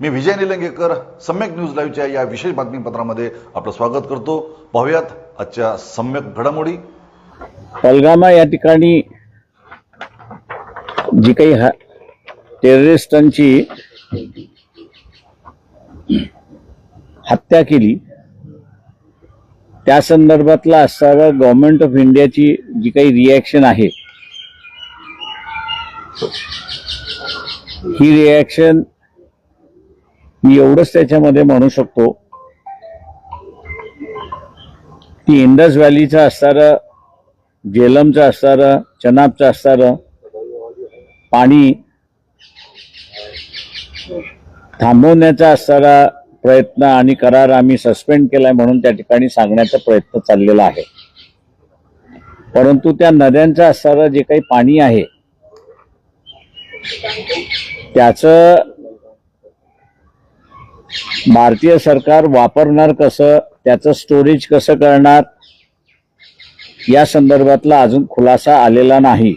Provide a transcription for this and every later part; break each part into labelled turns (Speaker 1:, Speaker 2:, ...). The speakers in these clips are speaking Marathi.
Speaker 1: मी विजय निलंगेकर सम्यक न्यूज लाईव्हच्या या विशेष बातमीपत्रामध्ये आपलं स्वागत करतो. पाहुयात आजच्या सम्यक घडामोडी.
Speaker 2: पलगामा या ठिकाणी जी काही हा टेररिस्टांची हत्या केली त्या संदर्भातला असणारा गव्हर्नमेंट ऑफ इंडियाची जी काही रिॲक्शन आहे ही रिॲक्शन मी एवढंच त्याच्यामध्ये म्हणू शकतो की इंडस व्हॅलीचं असणारं जेलमचं असणारं चनाबचं असणारं पाणी थांबवण्याचा असणारा प्रयत्न आणि करार आम्ही सस्पेंड केलाय म्हणून त्या ठिकाणी सांगण्याचा प्रयत्न चाललेला आहे. परंतु त्या नद्यांचा असणारं जे काही पाणी आहे त्याचं भारतीय सरकार वापरणार कसं त्याचं स्टोरेज कसं करणार या संदर्भातला अजून खुलासा आलेला नाही.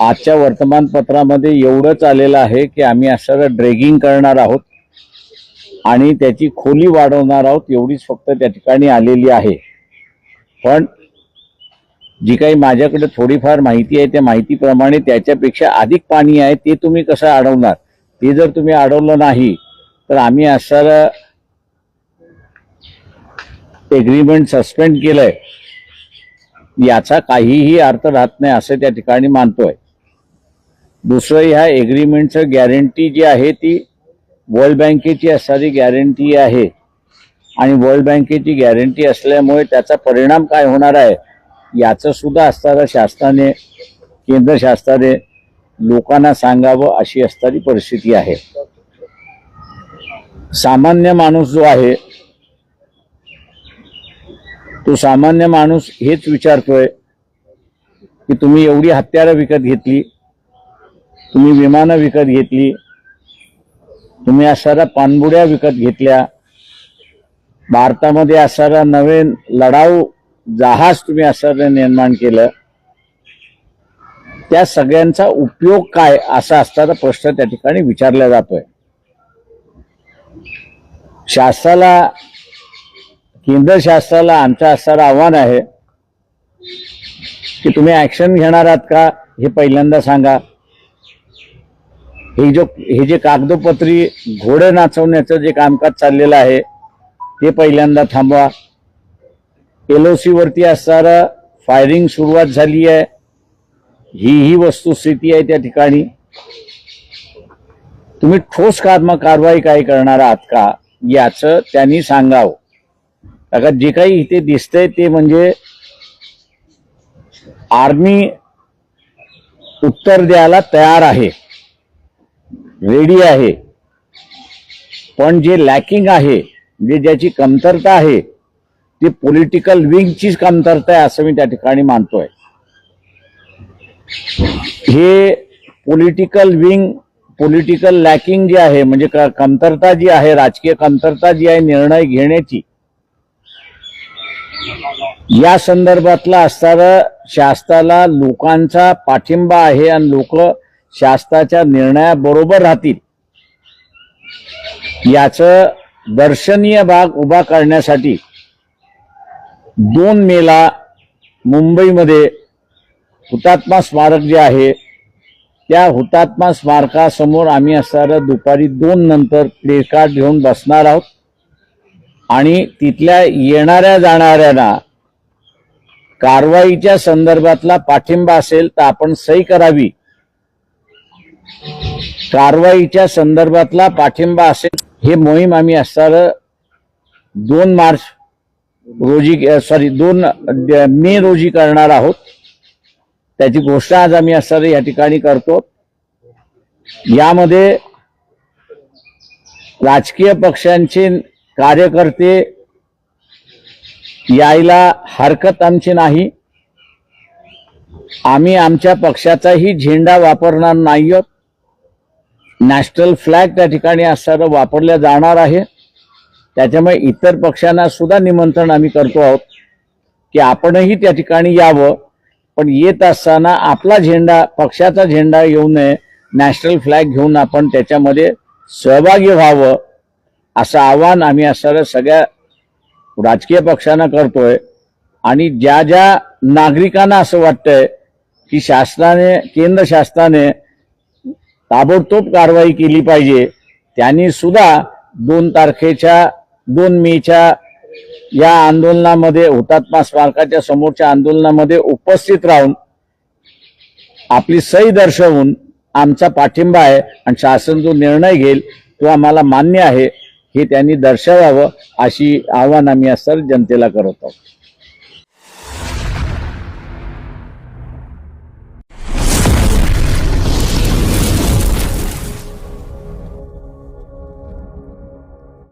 Speaker 2: आजच्या वर्तमानपत्रामध्ये एवढंच आलेलं आहे की आम्ही असं ड्रेगिंग करणार आहोत आणि त्याची खोली वाढवणार आहोत एवढीच फक्त त्या ठिकाणी आलेली आहे. पण जी काही माझ्याकडे थोडीफार माहिती आहे त्या माहितीप्रमाणे त्याच्यापेक्षा अधिक पाणी आहे ते तुम्ही कसं अडवणार ते जर तुम्ही अडवलं नाही तर आम्ही असं एग्रीमेंट सस्पेंड केलंय. याचा काहीही अर्थ राहत नाही असं त्या ठिकाणी मानतोय. दुसरं ह्या एग्रीमेंटचं गॅरंटी जी आहे ती वर्ल्ड बँकेची असणारी गॅरंटी आहे. आणि वर्ल्ड बँकेची गॅरंटी असल्यामुळे त्याचा परिणाम काय होणार आहे याचं सुद्धा असणारं शासनाने केंद्र शासनाने लोकांना सांगावं अशी असणारी परिस्थिती आहे. सामान्य माणूस जो आहे तो सामान्य माणूस हेच विचारतोय की तुम्ही एवढी हत्यारं विकत घेतली तुम्ही विमानं विकत घेतली तुम्ही असणाऱ्या पाणबुड्या विकत घेतल्या भारतामध्ये असणारा नवीन लढाऊ जहाज तुम्ही असणारं निर्माण केलं त्या सगळ्यांचा उपयोग काय असा असणारा प्रश्न त्या ठिकाणी विचारला जातोय. शासनाला केंद्र शास्त्राला आमचं असणारं आव्हान आहे की तुम्ही ऍक्शन घेणार आहात का हे पहिल्यांदा सांगा. हे जो हे जे कागदोपत्री घोडे नाचवण्याचं जे कामकाज चाललेलं आहे ते पहिल्यांदा थांबवा. एलओसी वरती असणारं फायरिंग सुरुवात झाली आहे. ही ही वस्तुस्थिती आहे त्या ठिकाणी. तुम्ही ठोस काम कारवाई काय करणार आहात का? याचं त्यांनी सांगावं. कारण जे काही इथे दिसतंय ते म्हणजे आर्मी उत्तर द्यायला तयार आहे. रेडी आहे. पण जे लॅकिंग आहे जे ज्याची कमतरता आहे ती पॉलिटिकल विंगचीच कमतरता आहे असं मी त्या ठिकाणी मानतोय. हे पॉलिटिकल विंग पॉलिटिकल लॅकिंग जी आहे म्हणजे कमतरता जी आहे राजकीय कमतरता जी आहे निर्णय घेण्याची या संदर्भातला असणारा शासनाला लोकांचा पाठिंबा आहे आणि लोक शासनाच्या निर्णयाबरोबर राहतील. याचं दर्शनीय भाग उभा करण्यासाठी दोन मेला मुंबईमध्ये हुतात्मा स्मारक जे आहे त्या हुतात्मा स्मारकासमोर आम्ही असणारं दुपारी दोन नंतर प्लेकार्ड घेऊन बसणार आहोत. आणि तिथल्या येणाऱ्या जाणाऱ्यांना कारवाईच्या संदर्भातला पाठिंबा असेल तर आपण सही करावी. कारवाईच्या संदर्भातला पाठिंबा असेल हे मोहीम आम्ही असणार दोन मार्च रोजी सॉरी दोन मे रोजी करणार आहोत. त्याची घोषणा आज आम्ही असणार या ठिकाणी करतो. यामध्ये राजकीय पक्षांचे कार्यकर्ते यायला हरकत आमची नाही. आम्ही आमच्या पक्षाचाही झेंडा वापरणार नाही आहोत नॅशनल फ्लॅग त्या ठिकाणी असणारं वापरल्या जाणार आहे. त्याच्यामुळे इतर पक्षांना सुद्धा निमंत्रण आम्ही करतो आहोत की आपणही त्या ठिकाणी यावं. पण येत असताना आपला झेंडा पक्षाचा झेंडा येऊ नये नॅशनल फ्लॅग घेऊन आपण त्याच्यामध्ये सहभागी व्हावं असं आव्हान आम्ही असणाऱ्या सगळ्या राजकीय पक्षांना करतोय. आणि ज्या ज्या नागरिकांना असं वाटतंय की शासनाने केंद्र शासनाने ताबडतोब कारवाई केली पाहिजे त्यांनी सुद्धा दोन तारखेच्या दोन मेच्या या आंदोलनामध्ये हुतात्मा स्मारकाच्या समोरच्या आंदोलनामध्ये उपस्थित राहून आपली सही दर्शवून आमचा पाठिंबा आहे आणि शासन जो निर्णय घेईल तो आम्हाला मान्य आहे हे त्यांनी दर्शवावं अशी आव्हान आम्ही असं जनतेला करत आहोत.